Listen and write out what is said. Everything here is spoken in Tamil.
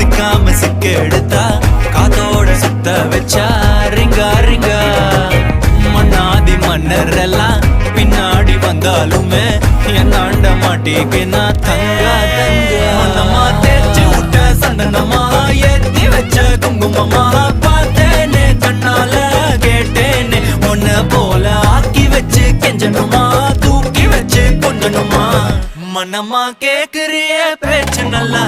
சிக்காம சிக்க எடுத்தா காத்தோட சுத்த வச்சா ரிங்கா ரிங்கா. மண்ணாதி மன்னரெல்லாம் பின்னாடி வந்தாலுமே என் ஆண்ட மாட்டேக்கு நான் தங்கா தங்கா. மனமா தேய்ச்சி விட்ட சந்தனமா ஏத்தி வச்ச குங்குமமா பார்த்தேனே கண்ணால கேட்டேனே. உன்ன போல ஆக்கி வச்சு கெஞ்சணுமா தூக்கி வச்சு கொஞ்சணுமா மனமா கேக்குறிய பேச்சு நல்லா